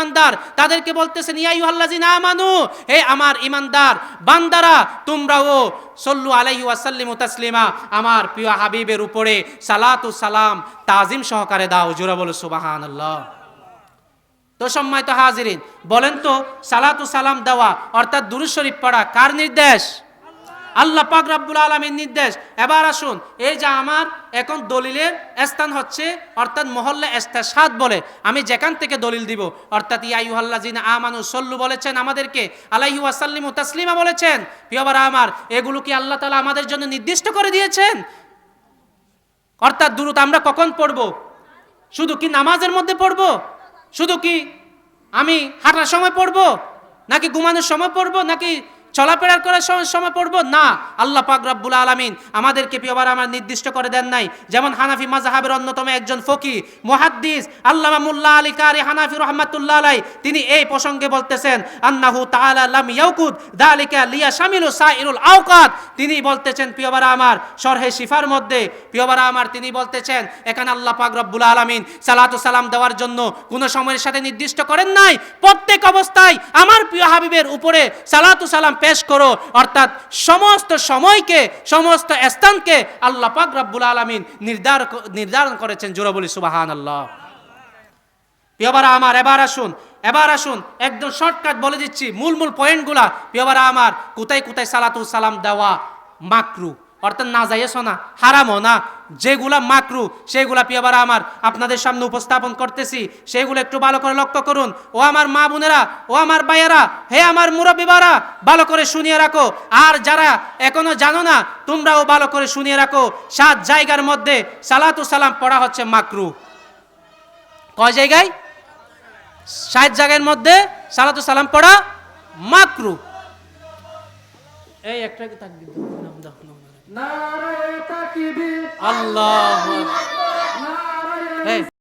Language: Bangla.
ইমানদার তাদেরকে বলতেছেন ইয়াইহাল্লাজিনা আমানু, হে আমার ইমানদার, বান্দারা, তোমরাও সল্লু আলাইহি ওয়াসাল্লিমু তাসলিমা, আমার প্রিয় হাবিবের উপরে সালাতু সালাম তাজিম সহকারে দাও। জোরা বলো, সুবহানাল্লাহ। তো সম্মানিত হাজিরিন, বলেন তো, সালাতু সালাম দেওয়া অর্থাৎ দুরুদ শরীফ পড়া কার নির্দেশ? আল্লাহ পাক রাব্বুল আলামিন নির্দেশ। এবার আসুন, এই যে আমার এখন দলিলের স্থান হচ্ছে, অর্থাৎ মহল্লা সাত বলে, আমি যেখান থেকে দলিল দিব, অর্থাৎ ইয়াইহাল্লাজিন আমানু সল্লু বলেছেন আমাদেরকে, আলাইহি ওয়াসাল্লিমু তাসলিমা বলেছেন প্রিয়বার আমার, এগুলো কি আল্লাহ তাআলা আমাদের জন্য নির্দিষ্ট করে দিয়েছেন? অর্থাৎ দূরত আমরা কখন পড়ব? শুধু কি নামাজের মধ্যে পড়ব? শুধু কি আমি হাঁটার সময় পড়ব? নাকি ঘুমানোর সময় পড়ব? নাকি চলাফেরার করার সময় সময় পড়ব? না। আল্লাহ পাক রব্বুল আলামিন আমাদেরকে প্রিয়বার আমার নির্দিষ্ট করে দেন নাই। যেমন হানাফি মাজাহাবের অন্যতম একজন ফকি মুহাদ্দিস, আল্লামা মুল্লা আলী কারি হানাফি রহমাতুল্লাহ আলাই তিনি এই প্রসঙ্গে বলতেছেন, আন্নাহু তাআলা লাম ইয়াকুদ দালিকা লিয়া শামিলু সাইরুল আওকাত। তিনি বলতেছেন, প্রিয়বার আমার, শরহে শিফার মধ্যে, প্রিয়বার আমার, তিনি বলতেছেন, এখানে আল্লাহ পাক রব্বুল আলামিন সালাতু সালাম দেওয়ার জন্য কোনো সময়ের সাথে নির্দিষ্ট করেন নাই। প্রত্যেক অবস্থায় আমার প্রিয় হাবিবের উপরে সালাতু সালাম পেশ করো, অর্থাৎ সমস্ত সময়কে, সমস্ত স্থানকে আল্লাহ পাক রাব্বুল আলামিন নির্ধার নির্ধারণ করেছেন জোরে বলি, সুবহানাল্লাহ। প্রিয়বারা আমার, এবার আসুন এবার আসুন, একদম শর্টকাট বলে দিচ্ছি, মূল মূল পয়েন্টগুলা প্রিয়বারা আমার, কোথায় কোথায় সালাতুল সালাম দেওয়া মাকরু? অর্থাৎ না যাইয়েছ না হারামও না। যেগুলা মাকরু, সেগুলা প্রিয়বারা আমার। আপনাদের সামনে উপস্থাপন করতেছি, সেগুলো একটু ভালো করে লক্ষ্য করুন। ও আমার মা বোনেরা, ও আমার ভাইয়েরা, হে আমার মুরব্বী মুরব্বীবারা, ভালো করে শুনিয়ে রাখো। আর যারা এখনও জানো না, তোমরাও ভালো করে শুনিয়ে রাখো। সাত জায়গার মধ্যে সালাতু সালাম পড়া হচ্ছে মাকরু। কয় জায়গায়? ষাট জায়গার মধ্যে সালাতু সালাম পড়া মাকরু। এই একটা তাকবীর নাম দাও। নারায়ে তাকবীর। আল্লাহ নারায়ে এই।